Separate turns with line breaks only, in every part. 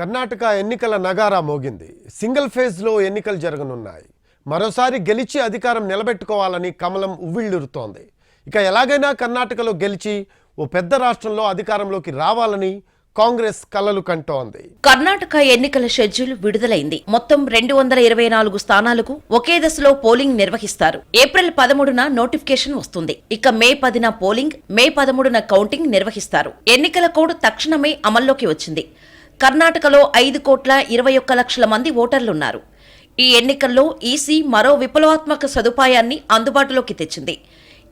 కర్ణాటక ఎన్నికల నగారా మోగింది. సింగిల్ ఫేజ్లో ఎన్నికలు జరగనున్నాయి. మరోసారి గెలిచి అధికారం నిలబెట్టుకోవాలని కమలం ఉవ్విళ్ళురుతోంది. ఇక ఎలాగైనా కర్ణాటకలో గెలిచి ఓ పెద్ద రాష్ట్రంలో అధికారంలోకి రావాలని కాంగ్రెస్ కలలు కంటోంది.
కర్ణాటక ఎన్నికల షెడ్యూల్ విడుదలైంది. మొత్తం రెండు వందల ఇరవై నాలుగు స్థానాలకు ఒకే దశలో పోలింగ్ నిర్వహిస్తారు. ఏప్రిల్ పదమూడున నోటిఫికేషన్ వస్తుంది. ఇక మే పదిన పోలింగ్ మే పదమూడున కౌంటింగ్ నిర్వహిస్తారు. ఎన్నికల కోడ్ తక్షణమే అమల్లోకి వచ్చింది. కర్ణాటకలో ఐదు కోట్ల ఇరవై ఒక్క లక్షల మంది ఓటర్లున్నారు. ఈ ఎన్నికల్లో ఈసీ మరో విప్లవాత్మక సదుపాయాన్ని అందుబాటులోకి తెచ్చింది.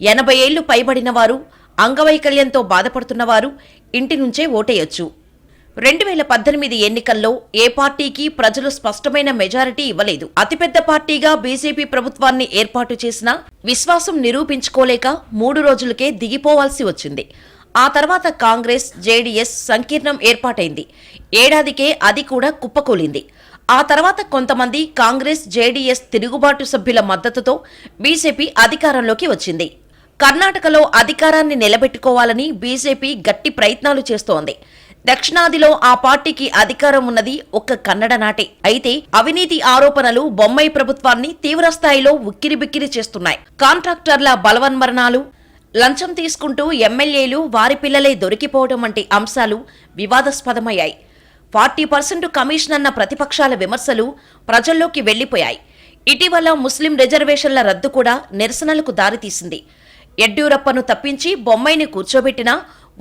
ఎనభై ఏళ్ళు పైబడిన వారు అంగవైకల్యంతో బాధపడుతున్నవారు ఇంటి నుంచే ఓటేయొచ్చు. రెండు వేల పద్దెనిమిది ఎన్నికల్లో ఏ పార్టీకి ప్రజలు స్పష్టమైన మెజారిటీ ఇవ్వలేదు. అతిపెద్ద పార్టీగా బీజేపీ ప్రభుత్వాన్ని ఏర్పాటు చేసినా విశ్వాసం నిరూపించుకోలేక మూడు రోజులకే దిగిపోవాల్సి వచ్చింది. ఆ తర్వాత కాంగ్రెస్ జేడీఎస్ సంకీర్ణం ఏర్పాటైంది. ఏడాదికే అది కూడా కుప్పకూలింది. ఆ తర్వాత కొంతమంది కాంగ్రెస్ జేడీఎస్ తిరుగుబాటు సభ్యుల మద్దతుతో బీజేపీ అధికారంలోకి వచ్చింది. కర్ణాటకలో అధికారాన్ని నిలబెట్టుకోవాలని బీజేపీ గట్టి ప్రయత్నాలు చేస్తోంది. దక్షిణాదిలో ఆ పార్టీకి అధికారం ఉన్నది ఒక్క కన్నడ నాటే. అయితే అవినీతి ఆరోపణలు బొమ్మాయి ప్రభుత్వాన్ని తీవ్రస్థాయిలో ఉక్కిరిబిక్కిరి చేస్తున్నాయి. కాంట్రాక్టర్ల బలవన్మరణాలు లంచం తీసుకుంటూ ఎమ్మెల్యేలు వారి పిల్లలే దొరికిపోవడం వంటి అంశాలు వివాదాస్పదమయ్యాయి. ఫార్టీ పర్సెంట్ కమిషన్ అన్న ప్రతిపక్షాల విమర్శలు ప్రజల్లోకి వెళ్ళిపోయాయి ఇటీవల ముస్లిం రిజర్వేషన్ల రద్దు కూడా నిరసనలకు దారితీసింది. యడ్యూరప్పను తప్పించి బొమ్మైని కూర్చోబెట్టినా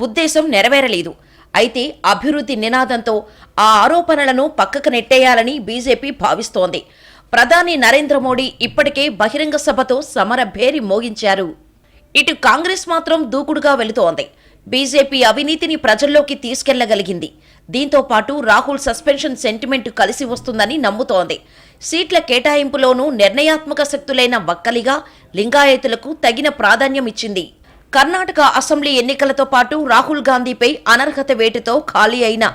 ఉద్దేశం నెరవేరలేదు. అయితే అభివృద్ధి నినాదంతో ఆ ఆరోపణలను పక్కకు నెట్టేయాలని బీజేపీ భావిస్తోంది. ప్రధాని నరేంద్ర మోడీ ఇప్పటికే బహిరంగ సభతో సమర భేరి మోగించారు. ఇటు కాంగ్రెస్ మాత్రం దూకుడుగా వెళుతోంది. బీజేపీ అవినీతిని ప్రజల్లోకి తీసుకెళ్ళగలిగింది. దీంతో పాటు రాహుల్ సస్పెన్షన్ సెంటిమెంట్ కలిసి వస్తుందని నమ్ముతోంది. సీట్ల కేటాయింపులోనూ నిర్ణయాత్మక శక్తులైన వక్కలిగా లింగాయతులకు తగిన ప్రాధాన్యం ఇచ్చింది. కర్ణాటక అసెంబ్లీ ఎన్నికలతో పాటు రాహుల్ గాంధీపై అనర్హత వేటుతో ఖాళీ అయిన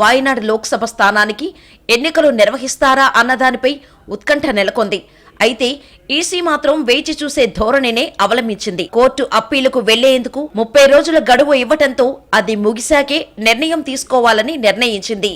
వాయనాడ్ లోక్సభ స్థానానికి ఎన్నికలు నిర్వహిస్తారా అన్నదానిపై ఉత్కంఠ నెలకొంది. అయితే ఈసీ మాత్రం వేచి చూసే ధోరణినే అవలంబించింది. కోర్టు అప్పీలుకు వెళ్ళేందుకు ముప్పై రోజుల గడువు ఇవ్వటంతో అది ముగిశాకే నిర్ణయం తీసుకోవాలని నిర్ణయించింది.